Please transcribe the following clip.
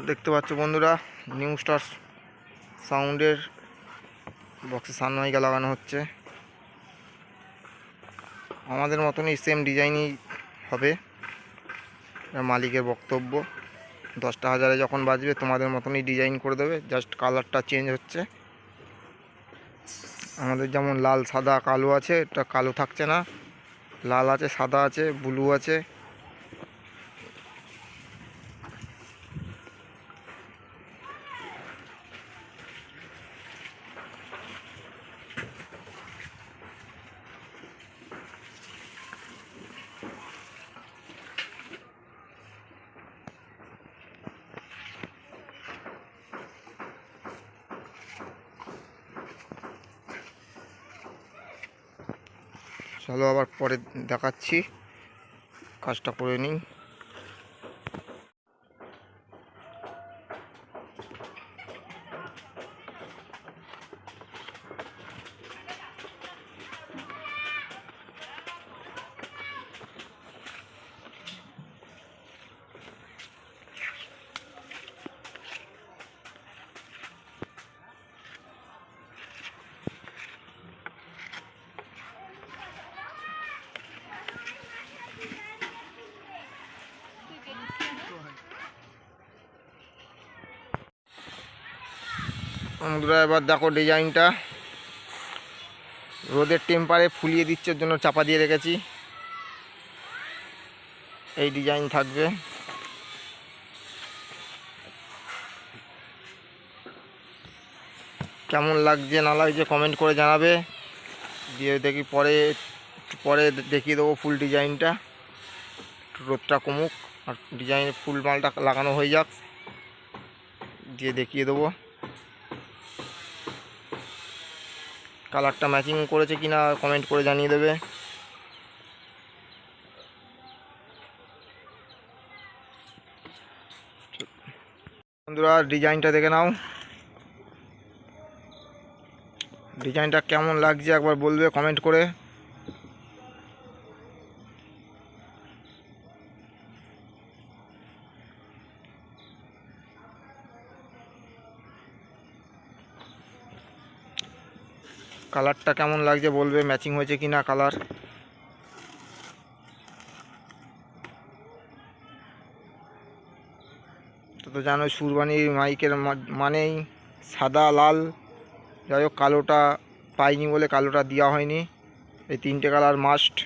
দেখতে পাচ্ছ বন্ধুরা নিউ স্টার সাউন্ডের বক্সে সানমাইকা লাগানো হচ্ছে। আমাদের মতনই সেম ডিজাইনই হবে। মালিকের বক্তব্য। দশটা হাজারে যখন বাজবে, তোমাদের মতনই ডিজাইন করে দেবে। জাস্ট কালারটা চেঞ্জ হচ্ছে। আমাদের যেমন লাল, সাদা, কালো আছে, এটা কালো থাকছে না। লাল আছে, সাদা আছে ব্লু আছে। চলো আবার পরে দেখাচ্ছি। কাজটা করে নিই। বন্ধুরা এবার দেখো ডিজাইনটা। রোদের টেম্পারে ফুলিয়ে দিচ্ছে জন্য চাপা দিয়ে রেখেছি। এই ডিজাইন থাকবে। কেমন লাগছে, না লাগছে কমেন্ট করে জানাবে। দিয়ে দেখি পরে পরে দেখিয়ে দেবো ফুল ডিজাইনটা। রোদটা কমুক, আর ডিজাইনের ফুল মালটা লাগানো হয়ে যাক। দিয়ে দেখিয়ে দেবো। কালারটা ম্যাচিং করেছে কিনা কমেন্ট করে জানিয়ে দেবে। বন্ধুরা, ডিজাইনটা দেখে নাও। ডিজাইনটা কেমন লাগছে একবার বলবে কমেন্ট করে। কালারটা কেমন লাগছে বলবে? ম্যাচিং হয়েছে কি না কালার তো জানো সুরবানির মাইকের মানেই সাদা, লাল। যাই হোক, কালোটা পাইনি বলে কালোটা দেওয়া হয়নি। এই তিনটে কালার মাস্ট।